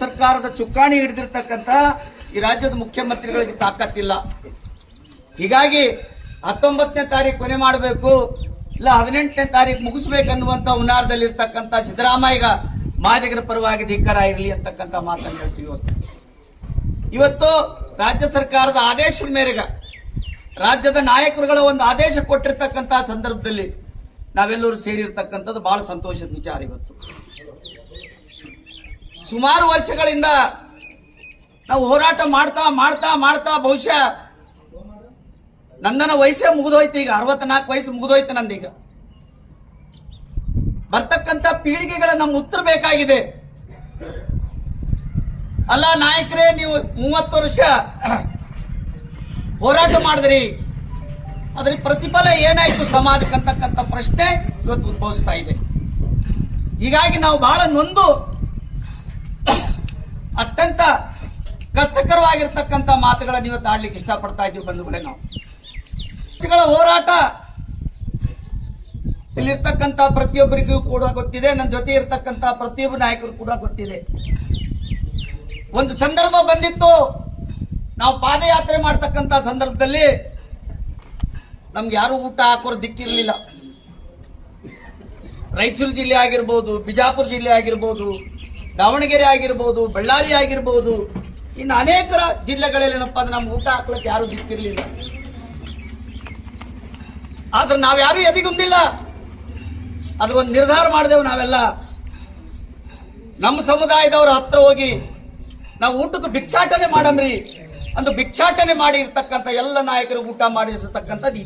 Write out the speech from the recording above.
ಸರ್ಕಾರದ ಚುಕ್ಕಾಣಿ ಹಿಡಿದಿರ್ತಕ್ಕಂಥ ಈ ರಾಜ್ಯದ ಮುಖ್ಯಮಂತ್ರಿಗಳಿಗೆ ತಾಕತ್ತಿಲ್ಲ. ಹೀಗಾಗಿ ಹತ್ತೊಂಬತ್ತನೇ ತಾರೀಕು ಕೊನೆ ಮಾಡಬೇಕು, ಇಲ್ಲ ಹದಿನೆಂಟನೇ ತಾರೀಕು ಮುಗಿಸ್ಬೇಕನ್ನುವಂತ ಹುನ್ನಾರದಲ್ಲಿರ್ತಕ್ಕಂಥ ಸಿದ್ದರಾಮಯ್ಯ ಮಾದಿಗರ ಪರವಾಗಿ ಧಿಕ್ಕಾರ ಇರಲಿ ಅಂತಕ್ಕಂಥ ಮಾತನ್ನು ಹೇಳ್ತೀವಿ ಇವತ್ತು. ಇವತ್ತು ರಾಜ್ಯ ಸರ್ಕಾರದ ಆದೇಶದ ಮೇರೆಗೆ ರಾಜ್ಯದ ನಾಯಕರುಗಳ ಒಂದು ಆದೇಶ ಕೊಟ್ಟಿರ್ತಕ್ಕಂಥ ಸಂದರ್ಭದಲ್ಲಿ ನಾವೆಲ್ಲರೂ ಸೇರಿರ್ತಕ್ಕಂಥದ್ದು ಬಹಳ ಸಂತೋಷದ ವಿಚಾರ ಇವತ್ತು. ಸುಮಾರು ವರ್ಷಗಳಿಂದ ನಾವು ಹೋರಾಟ ಮಾಡ್ತಾ ಮಾಡ್ತಾ ಮಾಡ್ತಾ, ಬಹುಶಃ ನಂದನ ವಯಸ್ಸೇ ಮುಗಿದೋಯ್ತು ಈಗ, ಅರವತ್ನಾಲ್ಕು ವಯಸ್ಸು ಮುಗಿದೋಯ್ತು ನಂದೀಗ. ಬರ್ತಕ್ಕಂಥ ಪೀಳಿಗೆಗಳ ನಮ್ಮ ಉತ್ತರ ಬೇಕಾಗಿದೆ. ಅಲ್ಲ, ನಾಯಕರೇ, ನೀವು ಮೂವತ್ತು ವರ್ಷ ಹೋರಾಟ ಮಾಡಿದ್ರಿ. ಅದ್ರ ಪ್ರತಿಫಲ ಏನಾಯ್ತು ಸಮಾಜಕ್ಕೆ ಅಂತಕ್ಕಂಥ ಪ್ರಶ್ನೆ ಇವತ್ತು ಉದ್ಭವಿಸ್ತಾ ಇದೆ. ಹೀಗಾಗಿ ನಾವು ಬಹಳ ನೊಂದು ಅತ್ಯಂತ ಕಷ್ಟಕರವಾಗಿರ್ತಕ್ಕಂಥ ಮಾತುಗಳನ್ನು ಇವತ್ತು ಆಡ್ಲಿಕ್ಕೆ ಇಷ್ಟಪಡ್ತಾ ಇದ್ದೀವಿ ಬಂಧುಗಳೇ ನಾವು. ಪಕ್ಷಗಳ ಹೋರಾಟ ಇಲ್ಲಿರ್ತಕ್ಕಂಥ ಪ್ರತಿಯೊಬ್ಬರಿಗೂ ಕೂಡ ಗೊತ್ತಿದೆ, ನನ್ನ ಜೊತೆ ಇರ್ತಕ್ಕಂಥ ಪ್ರತಿಯೊಬ್ಬ ನಾಯಕರು ಕೂಡ ಗೊತ್ತಿದೆ. ಒಂದು ಸಂದರ್ಭ ಬಂದಿತ್ತು, ನಾವು ಪಾದಯಾತ್ರೆ ಮಾಡ್ತಕ್ಕಂಥ ಸಂದರ್ಭದಲ್ಲಿ ನಮ್ಗೆ ಯಾರು ಊಟ ಹಾಕೋರು ದಿಕ್ಕಿರಲಿಲ್ಲ. ರಾಯಚೂರು ಜಿಲ್ಲೆ ಆಗಿರ್ಬೋದು, ಬಿಜಾಪುರ ಜಿಲ್ಲೆ ಆಗಿರ್ಬೋದು ದಾವಣಗೆರೆ ಆಗಿರ್ಬೋದು ಬಳ್ಳಾರಿ ಆಗಿರ್ಬೋದು ಇನ್ನು ಅನೇಕ ಜಿಲ್ಲೆಗಳಲ್ಲಿ ಏನಪ್ಪ ಅಂದ್ರೆ ನಮ್ಗೆ ಊಟ ಹಾಕ್ಲಕ್ಕೆ ಯಾರು ದಿಕ್ಕಿರಲಿಲ್ಲ ಆದ್ರೆ ನಾವ್ಯಾರು ಎದಿಗೊಂದಿಲ್ಲ. ಅದ್ರ ಒಂದು ನಿರ್ಧಾರ ಮಾಡಿದೆವು ನಾವೆಲ್ಲ. ನಮ್ಮ ಸಮುದಾಯದವರ ಹತ್ರ ಹೋಗಿ ನಾವು ಊಟಕ್ಕೆ ಭಿಕ್ಷಾಟನೆ ಮಾಡಮ್ರಿ. ಅಂದು ಭಿಕ್ಷಾಟನೆ ಮಾಡಿ ಇರ್ತಕ್ಕಂಥ ಎಲ್ಲ ನಾಯಕರು ಊಟ ಮಾಡಿರ್ತಕ್ಕಂಥದ್ದು